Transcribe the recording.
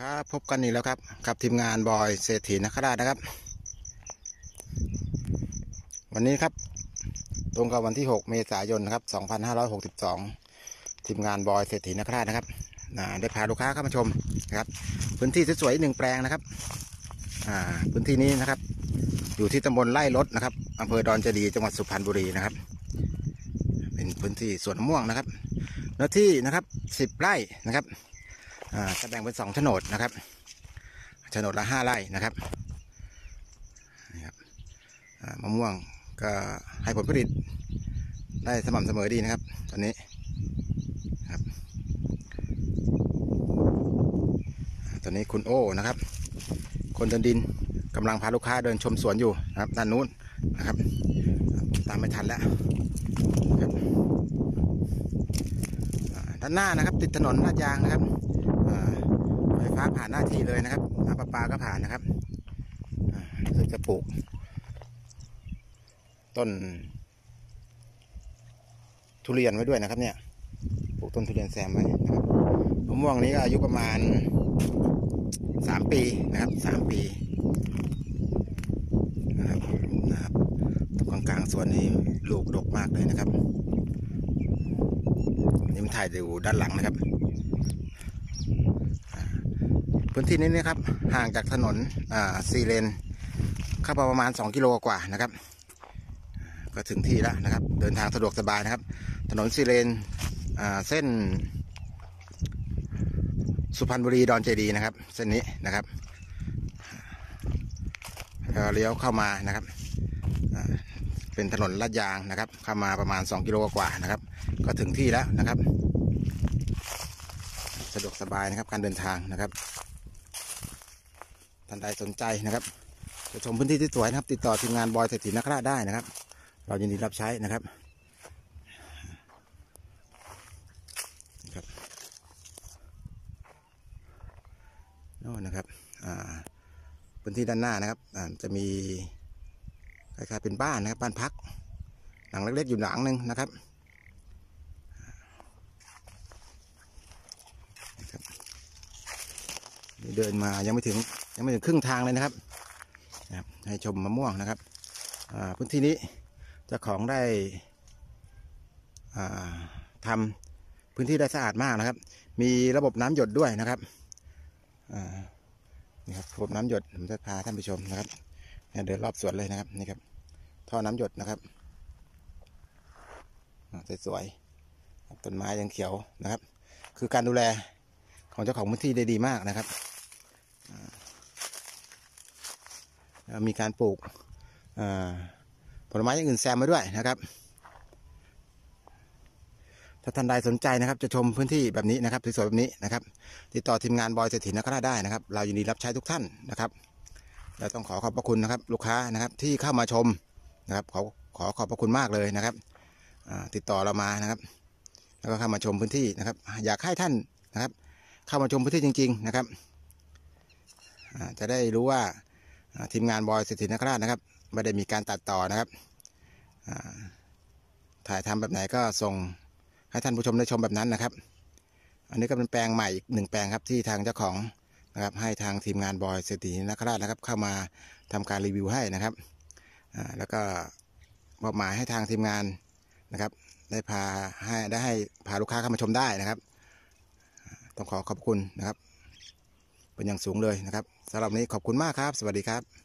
ครับพบกันอีกแล้วครับ กับทีมงานบอยเศรษฐีนคราชนะครับ วันนี้ครับ ตรงกับวันที่ 6 เมษายนนะครับ2562 ทีมงานบอยเศรษฐีนคราชนะครับอ่าได้พาลูกค้าเข้ามาชมนะครับ พื้นที่สวยๆหนึ่งแปลงนะครับอ่าพื้นที่นี้นะครับ อยู่ที่ตำบลไร่รถนะครับอำเภอดอนเจดีจังหวัดสุพรรณบุรีนะครับ เป็นพื้นที่สวนมะม่วงนะครับเนื้อที่นะครับสิบไร่นะครับ จะแบ่งเป็นสองโฉนดนะครับโฉนดละห้าไร่นะครับนี่ครับมะม่วงก็ให้ผลผลิตได้สม่ำเสมอดีนะครับ ตอนนี้ครับตอนนี้คุณโอ้นะครับ คนเดินดินกำลังพาลูกค้าเดินชมสวนอยู่นะครับด้านนู้นนะครับ ตามไม่ทันแล้วด้านหน้านะครับ ติดถนนลาดยางนะครับ ฟ้าผ่านหน้าที่เลยนะครับน้ำประปาก็ผ่านนะครับอ่าซึ่งจะปลูก ต้น ทุเรียนไว้ด้วยนะครับ เนี่ยปลูกต้นทุเรียนแซมไว้นะครับมะม่วงนี้ก็อายุประมาณสามปีนะครับสามปีนะครับนะครับตรงกลางๆสวนนี้ลูกดกมากเลยนะครับนี่มันถ่ายอยู่ด้านหลังนะครับ พื้นที่นี้นะครับห่างจากถนนอ่าซีเลนเข้าไปประมาณ 2 กิโลกว่านะครับ ก็ถึงที่แล้วนะครับ เดินทางสะดวกสบายนะครับ ถนนซีเลนเส้น สุพรรณบุรีดอนเจดีนะครับ เส้นนี้นะครับเลี้ยวเข้ามานะครับเป็นถนนลาดยางนะครับ เข้ามาประมาณ 2 กิโลกว่านะครับ ก็ถึงที่แล้วนะครับ สะดวกสบายนะครับการเดินทางนะครับ ท่านใดสนใจนะครับจะชมพื้นที่ที่สวยนะครับ ติดต่อทีมงานบอยเศรษฐีนักราได้นะครับ เรายินดีรับใช้นะครับครับโน่นนะครับพื้นที่ด้านหน้านะครับจะมีคล้ายๆเป็นบ้านนะครับบ้านพัก หลังเล็กๆอยู่หลังหนึ่งนะครับ เดินมายังไม่ถึงยังไม่ถึงครึ่งทางเลยนะครับให้ชมมะม่วงนะครับพื้นที่นี้เจ้าของได้อ่าทำพื้นที่ได้สะอาดมากนะครับ มีระบบน้ำหยดด้วยนะครับนี่ครับระบบน้ำหยดผมจะพาท่านไปชมนะครับเดินรอบสวนเลยนะครับนี่ครับท่อน้ำหยดนะครับอ่าสวยๆต้นไม้ยังเขียวนะครับ คือการดูแลของเจ้าของพื้นที่ได้ดีมากนะครับ มีการปลูกผลไม้อย่างอื่นแซมมาด้วยนะครับ ถ้าท่านใดสนใจนะครับ จะชมพื้นที่แบบนี้นะครับสวยๆแบบนี้นะครับ ติดต่อทีมงานบอยเศรษฐีนคราได้นะครับ เรายินดีรับใช้ทุกท่านนะครับและต้องขอขอบพระคุณนะครับ ลูกค้านะครับที่เข้ามาชมนะครับ ขอขอขอบพระคุณมากเลยนะครับติดต่อเรามานะครับ แล้วก็เข้ามาชมพื้นที่นะครับ อยากให้ท่านนะครับ เข้ามาชมพื้นที่จริง ๆ นะครับ จะได้รู้ว่าทีมงานบอยเศรษฐีนคราชนะครับไม่ได้มีการตัดต่อนะครับถ่ายทำแบบไหนก็ส่งให้ท่านผู้ชมได้ชมแบบนั้นนะครับ อันนี้ก็เป็นแปลงใหม่อีกหนึ่งแปลงครับที่ทางเจ้าของนะครับให้ทางทีมงานบอยเศรษฐีนคราชนะครับ เข้ามาทำการรีวิวให้นะครับแล้วก็มอบหมายให้ทางทีมงานนะครับ ได้พาให้ได้ให้พาลูกค้าเข้ามาชมได้นะครับ ต้องขอขอบคุณนะครับ เป็นอย่างสูงเลยนะครับสำหรับนี้ขอบคุณมากครับ สวัสดีครับ